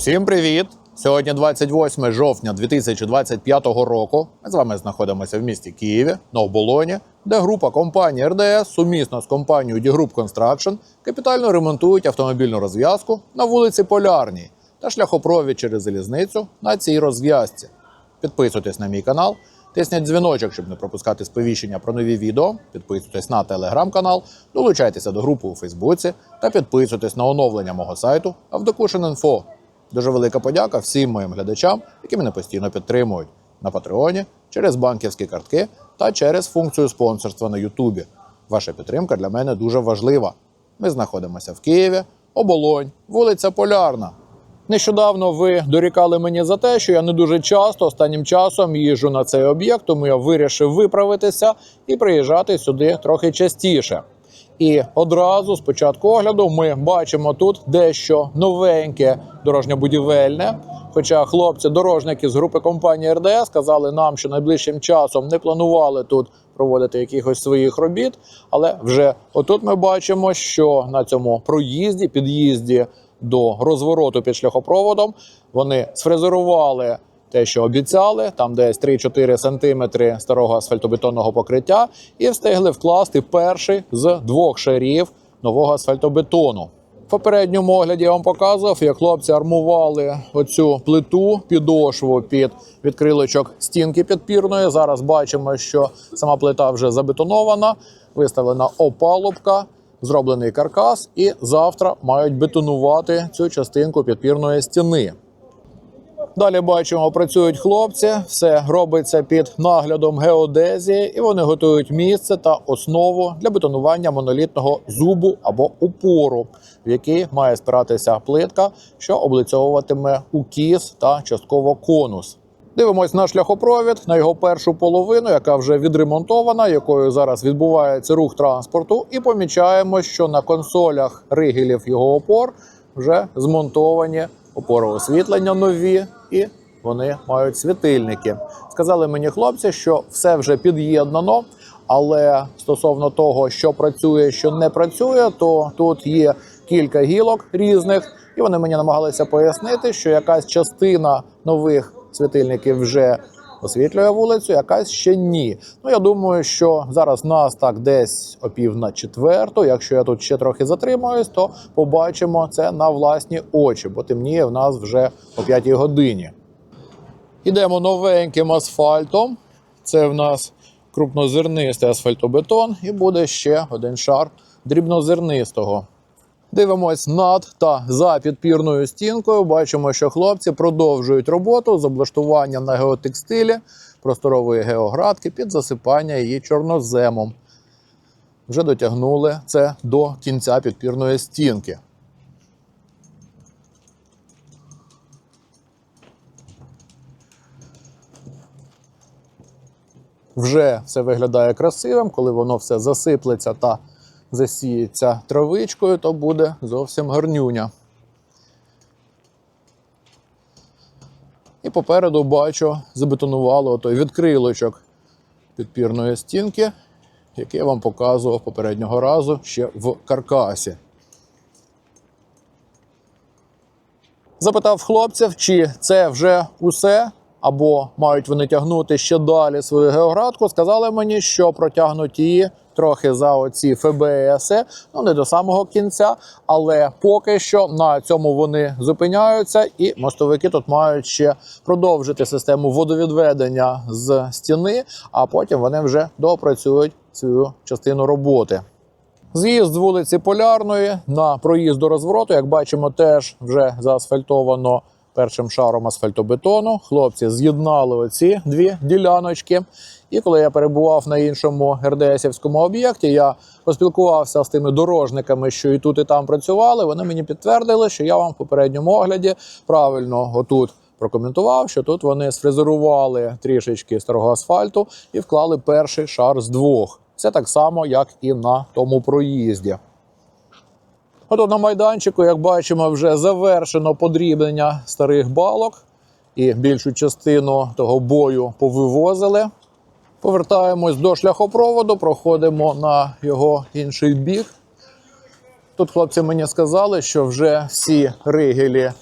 Усім привіт! Сьогодні 28 жовтня 2025 року. Ми з вами знаходимося в місті Києві на оболоні, де група компанії РДС сумісно з компанією D-Group Construction капітально ремонтують автомобільну розв'язку на вулиці Полярній та шляхопровід через залізницю на цій розв'язці. Підписуйтесь на мій канал, тисніть дзвіночок, щоб не пропускати сповіщення про нові відео. Підписуйтесь на телеграм-канал, долучайтеся до групи у Фейсбуці та підписуйтесь на оновлення мого сайту Авдокушин.Інфо. Дуже велика подяка всім моїм глядачам, які мене постійно підтримують на Патреоні, через банківські картки та через функцію спонсорства на Ютубі. Ваша підтримка для мене дуже важлива. Ми знаходимося в Києві, оболонь, вулиця Полярна. Нещодавно ви дорікали мені за те, що я не дуже часто останнім часом їжджу на цей об'єкт, тому я вирішив виправитися і приїжджати сюди трохи частіше. І одразу з початку огляду ми бачимо тут дещо новеньке дорожньо-будівельне. Хоча хлопці-дорожники з групи компанії РДС сказали нам, що найближчим часом не планували тут проводити якихось своїх робіт. Але вже отут ми бачимо, що на цьому проїзді, під'їзді до розвороту під шляхопроводом вони сфрезерували те, що обіцяли, там десь 3-4 сантиметри старого асфальтобетонного покриття, і встигли вкласти перший з двох шарів нового асфальтобетону. В попередньому огляді я вам показував, як хлопці армували оцю плиту підошву під відкрилочок стінки підпірної. Зараз бачимо, що сама плита вже забетонована, виставлена опалубка, зроблений каркас, і завтра мають бетонувати цю частинку підпірної стіни. Далі бачимо, працюють хлопці, все робиться під наглядом геодезії, і вони готують місце та основу для бетонування монолітного зубу або упору, в який має спиратися плитка, що облицьовуватиме укіс та частково конус. Дивимось на шляхопровід на його першу половину, яка вже відремонтована, якою зараз відбувається рух транспорту, і помічаємо, що на консолях ригелів його опор вже змонтовані опори освітлення нові, і вони мають світильники. Сказали мені хлопці, що все вже під'єднано. Але стосовно того, що працює, що не працює, то тут є кілька гілок різних, і вони мені намагалися пояснити, що якась частина нових світильників вже освітлює вулицю, якась ще ні. Ну я думаю, що зараз нас так десь опів на четверту. Якщо я тут ще трохи затримаюсь, то побачимо це на власні очі, бо темніє в нас вже о п'ятій годині. Ідемо новеньким асфальтом. Це в нас крупнозернистий асфальтобетон, і буде ще один шар дрібнозернистого. Дивимось над та за підпірною стінкою. Бачимо, що хлопці продовжують роботу з облаштуванням на геотекстилі просторової геоградки під засипання її чорноземом. Вже дотягнули це до кінця підпірної стінки. Вже все виглядає красивим, коли воно все засиплеться та засіється травичкою, то буде зовсім гарнюня. І попереду бачу, забетонувало той відкрилочок підпірної стінки, який я вам показував попереднього разу ще в каркасі. Запитав хлопців, чи це вже усе, або мають вони тягнути ще далі свою геоградку. Сказали мені, що протягнуть її трохи за оці ФБС, ну не до самого кінця, але поки що на цьому вони зупиняються, і мостовики тут мають ще продовжити систему водовідведення з стіни, а потім вони вже допрацюють свою частину роботи. З'їзд з вулиці Полярної на проїзд до розвороту, як бачимо, теж вже заасфальтовано першим шаром асфальтобетону. Хлопці з'єднали оці дві діляночки. І коли я перебував на іншому РДСівському об'єкті, я поспілкувався з тими дорожниками, що і тут, і там працювали. Вони мені підтвердили, що я вам в попередньому огляді правильно отут прокоментував, що тут вони сфрезерували трішечки старого асфальту і вклали перший шар з двох. Це так само, як і на тому проїзді. Ото на майданчику, як бачимо, вже завершено подрібнення старих балок, і більшу частину того бою повивозили. Повертаємось до шляхопроводу, проходимо на його інший бік. Тут хлопці мені сказали, що вже всі ригелі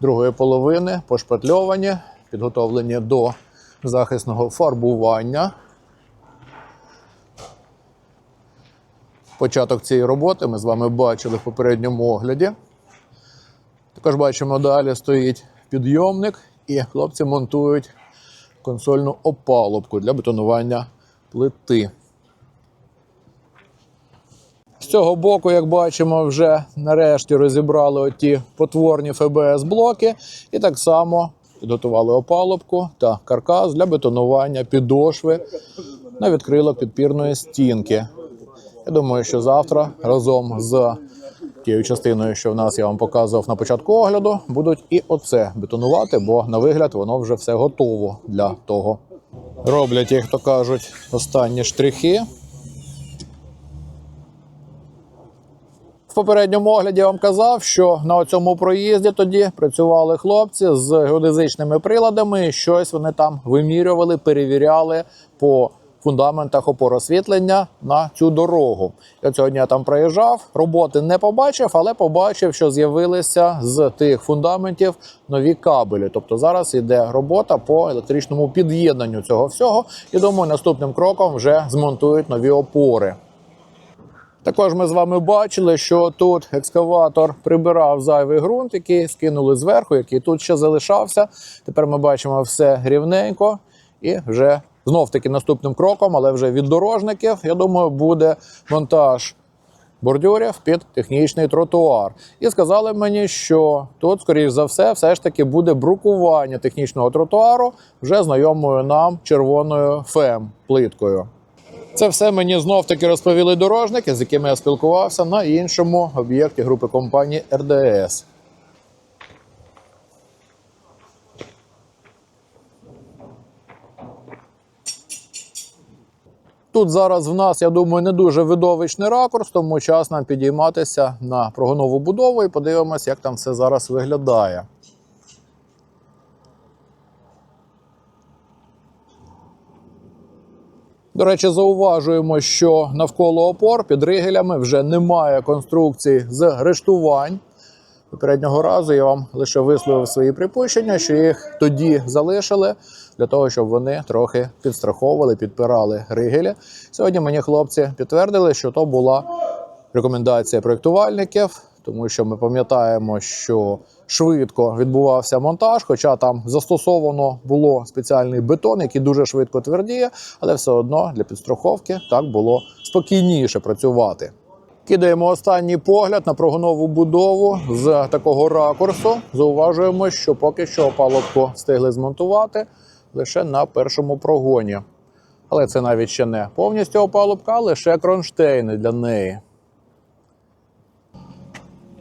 другої половини пошпатльовані, підготовлені до захисного фарбування. Початок цієї роботи ми з вами бачили в попередньому огляді. Також бачимо, далі стоїть підйомник, і хлопці монтують консольну опалубку для бетонування плити. З цього боку, як бачимо, вже нарешті розібрали оті потворні ФБС-блоки і так само підготували опалубку та каркас для бетонування підошви на відкрилок підпірної стінки. Я думаю, що завтра разом з тією частиною, що в нас я вам показував на початку огляду, будуть і оце бетонувати, бо на вигляд воно вже все готово для того. Роблять, як то кажуть, останні штрихи. В попередньому огляді я вам казав, що на цьому проїзді тоді працювали хлопці з геодезичними приладами, щось вони там вимірювали, перевіряли по фундаментах опор освітлення на цю дорогу. От сьогодні я там проїжджав, роботи не побачив, але побачив, що з'явилися з тих фундаментів нові кабелі. Тобто зараз йде робота по електричному під'єднанню цього всього. І думаю, наступним кроком вже змонтують нові опори. Також ми з вами бачили, що тут екскаватор прибирав зайвий ґрунт, який скинули зверху, який тут ще залишався. Тепер ми бачимо все рівненько і вже знов таки наступним кроком, але вже від дорожників, я думаю, буде монтаж бордюрів під технічний тротуар. І сказали мені, що тут, скоріш за все, все ж таки буде брукування технічного тротуару вже знайомою нам червоною фем плиткою. Це все мені знов таки розповіли дорожники, з якими я спілкувався на іншому об'єкті групи компанії РДС. Тут зараз в нас, я думаю, не дуже видовищний ракурс, тому час нам підійматися на прогонову будову і подивимося, як там все зараз виглядає. До речі, зауважуємо, що навколо опор під ригелями вже немає конструкцій з рештувань. Попереднього разу я вам лише висловив свої припущення, що їх тоді залишили для того, щоб вони трохи підстраховували, підпирали ригелі. Сьогодні мені хлопці підтвердили, що то була рекомендація проєктувальників, тому що ми пам'ятаємо, що швидко відбувався монтаж, хоча там застосовано було спеціальний бетон, який дуже швидко твердіє, але все одно для підстраховки так було спокійніше працювати. Кидаємо останній погляд на прогонову будову з такого ракурсу. Зауважуємо, що поки що опалубку встигли змонтувати лише на першому прогоні. Але це навіть ще не повністю опалубка, а лише кронштейни для неї.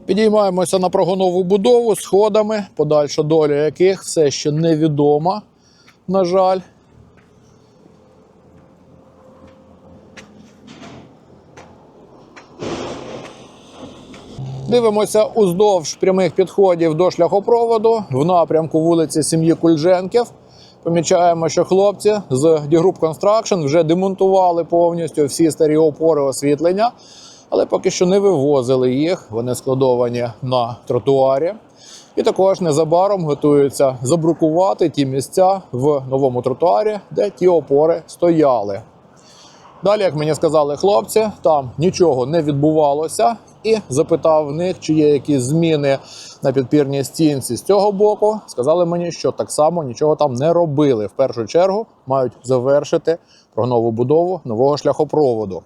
Підіймаємося на прогонову будову сходами, подальша доля яких все ще невідома, на жаль. Дивимося уздовж прямих підходів до шляхопроводу в напрямку вулиці сім'ї Кульженків. Помічаємо, що хлопці з D-Group Construction вже демонтували повністю всі старі опори освітлення, але поки що не вивозили їх. Вони складовані на тротуарі. І також незабаром готуються забрукувати ті місця в новому тротуарі, де ті опори стояли. Далі, як мені сказали хлопці, там нічого не відбувалося, і запитав в них, чи є якісь зміни на підпірній стінці з цього боку. Сказали мені, що так само нічого там не робили. В першу чергу мають завершити прогнову будову нового шляхопроводу.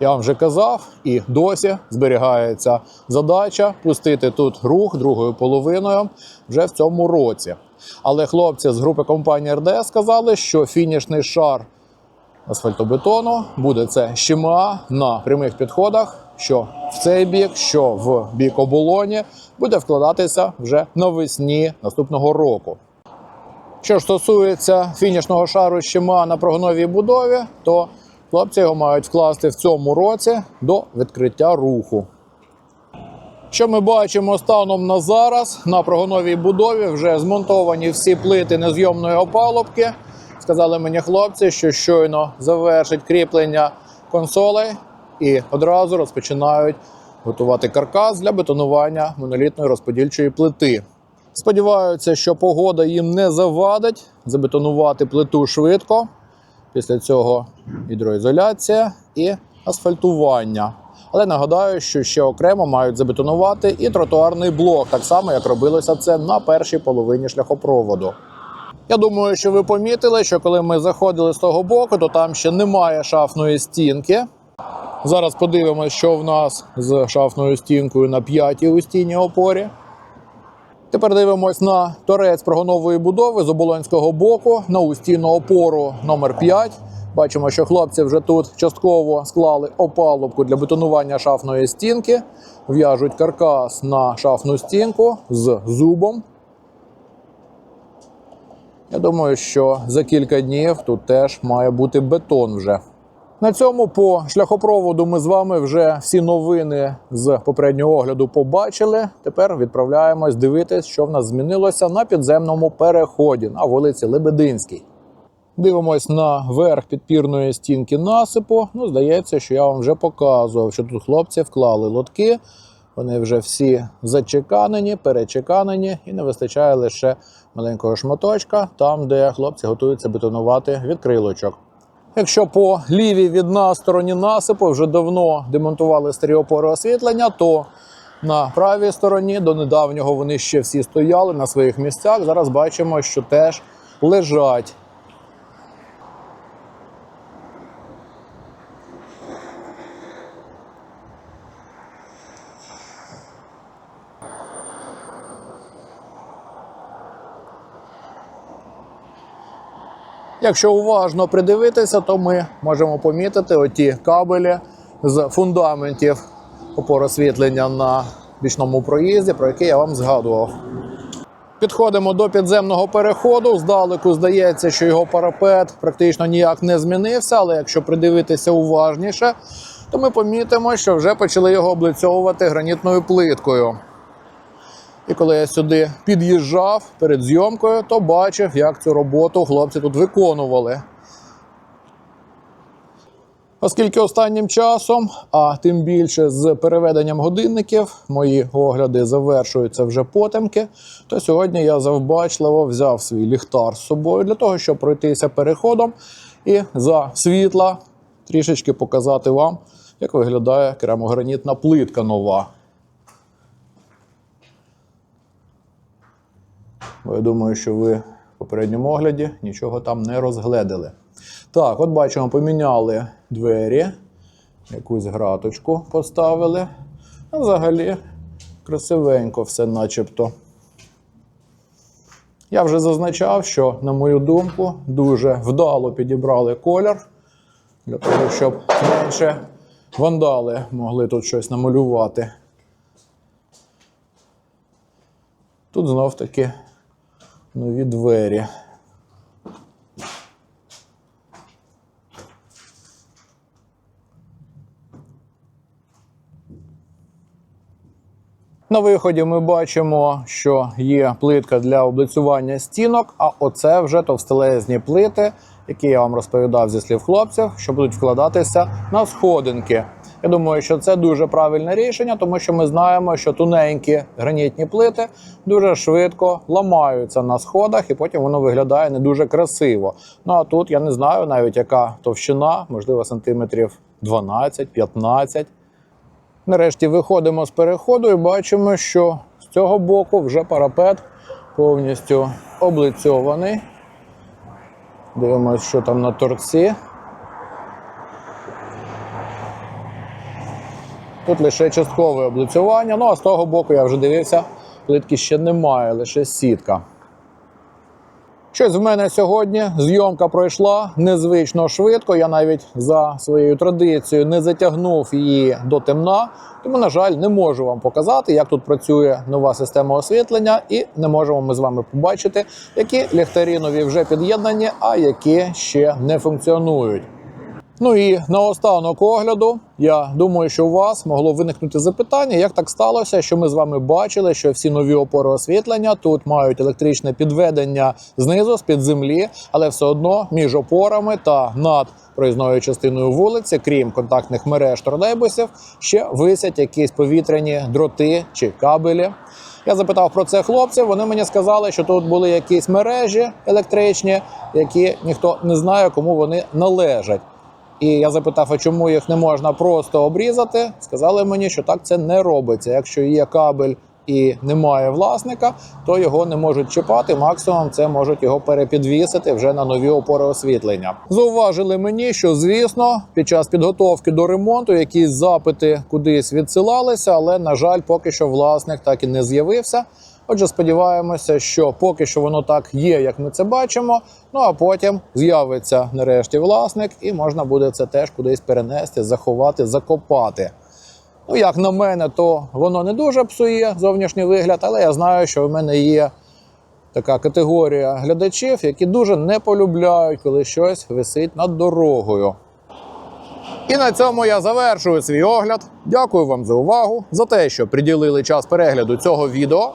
Я вам вже казав, і досі зберігається задача пустити тут рух другою половиною вже в цьому році. Але хлопці з групи компанії РДС сказали, що фінішний шар асфальтобетону буде це щема на прямих підходах, що в цей бік, що в бік оболоні, буде вкладатися вже навесні наступного року. Що ж стосується фінішного шару щема на прогоновій будові, то хлопці його мають вкласти в цьому році до відкриття руху. Що ми бачимо станом на зараз на прогоновій будові вже змонтовані всі плити незйомної опалубки. Сказали мені хлопці, що щойно завершить кріплення консолей і одразу розпочинають готувати каркас для бетонування монолітної розподільчої плити. Сподіваються, що погода їм не завадить забетонувати плиту швидко. Після цього гідроізоляція і асфальтування. Але нагадаю, що ще окремо мають забетонувати і тротуарний блок, так само як робилося це на першій половині шляхопроводу. Я думаю, що ви помітили, що коли ми заходили з того боку, то там ще немає шафної стінки. Зараз подивимося, що в нас з шафною стінкою на п'ятій устійній опорі. Тепер дивимось на торець прогонової будови з оболонського боку на устійну опору номер 5. Бачимо, що хлопці вже тут частково склали опалубку для бетонування шафної стінки, в'яжуть каркас на шафну стінку з зубом. Я думаю, що за кілька днів тут теж має бути бетон вже. На цьому по шляхопроводу ми з вами вже всі новини з попереднього огляду побачили. Тепер відправляємось дивитись, що в нас змінилося на підземному переході на вулиці Лебединській. Дивимось на верх підпірної стінки насипу. Ну, здається, що я вам вже показував, що тут хлопці вклали лотки. Вони вже всі зачеканені, перечеканені, і не вистачає лише маленького шматочка, там, де хлопці готуються бетонувати відкрилочок. Якщо по лівій від нас стороні насипу вже давно демонтували старі опори освітлення, то на правій стороні до недавнього вони ще всі стояли на своїх місцях. Зараз бачимо, що теж лежать. Якщо уважно придивитися, то ми можемо помітити оті кабелі з фундаментів опор освітлення на бічному проїзді, про який я вам згадував. Підходимо до підземного переходу. Здалеку здається, що його парапет практично ніяк не змінився, але якщо придивитися уважніше, то ми помітимо, що вже почали його облицьовувати гранітною плиткою. І коли я сюди під'їжджав перед зйомкою, то бачив, як цю роботу хлопці тут виконували. Оскільки останнім часом, а тим більше з переведенням годинників, мої огляди завершуються вже потемки, то сьогодні я завбачливо взяв свій ліхтар з собою для того, щоб пройтися переходом і за світла трішечки показати вам, як виглядає керамогранітна плитка нова. Бо я думаю, що ви в попередньому огляді нічого там не розгледили. Так, от бачимо, поміняли двері, якусь граточку поставили. А взагалі красивенько все начебто. Я вже зазначав, що, на мою думку, дуже вдало підібрали колір для того, щоб менше вандали могли тут щось намалювати. Тут знов таки нові двері. На виході ми бачимо, що є плитка для облицювання стінок, а оце вже товстелезні плити, які я вам розповідав зі слів хлопців, що будуть вкладатися на сходинки. Я думаю, що це дуже правильне рішення, тому що ми знаємо, що тоненькі гранітні плити дуже швидко ламаються на сходах, і потім воно виглядає не дуже красиво. Ну а тут я не знаю навіть яка товщина, можливо, сантиметрів 12-15. Нарешті виходимо з переходу і бачимо, що з цього боку вже парапет повністю облицьований. Дивимось, що там на торці. Тут лише часткове облицювання. Ну а з того боку я вже дивився, плитки ще немає, лише сітка. Щось в мене сьогодні зйомка пройшла незвично швидко. Я навіть за своєю традицією не затягнув її до темна. Тому, на жаль, не можу вам показати, як тут працює нова система освітлення, і не можемо ми з вами побачити, які ліхтарі нові вже під'єднані, а які ще не функціонують. Ну і наостанок огляду, я думаю, що у вас могло виникнути запитання, як так сталося, що ми з вами бачили, що всі нові опори освітлення тут мають електричне підведення знизу з під землі, але все одно між опорами та над проїзною частиною вулиці, крім контактних мереж тролейбусів, ще висять якісь повітряні дроти чи кабелі. Я запитав про це хлопців. Вони мені сказали, що тут були якісь мережі електричні, які ніхто не знає, кому вони належать. І я запитав, а чому їх не можна просто обрізати? Сказали мені, що так це не робиться. Якщо є кабель і немає власника, то його не можуть чіпати. Максимум це можуть його перепідвісити вже на нові опори освітлення. Зауважили мені, що звісно, під час підготовки до ремонту якісь запити кудись відсилалися, але на жаль, поки що власник так і не з'явився. Отже, сподіваємося, що поки що воно так є, як ми це бачимо. Ну а потім з'явиться нарешті власник, і можна буде це теж кудись перенести, заховати, закопати. Ну, як на мене, то воно не дуже псує зовнішній вигляд, але я знаю, що в мене є така категорія глядачів, які дуже не полюбляють, коли щось висить над дорогою. І на цьому я завершую свій огляд. Дякую вам за увагу, за те, що приділили час перегляду цього відео.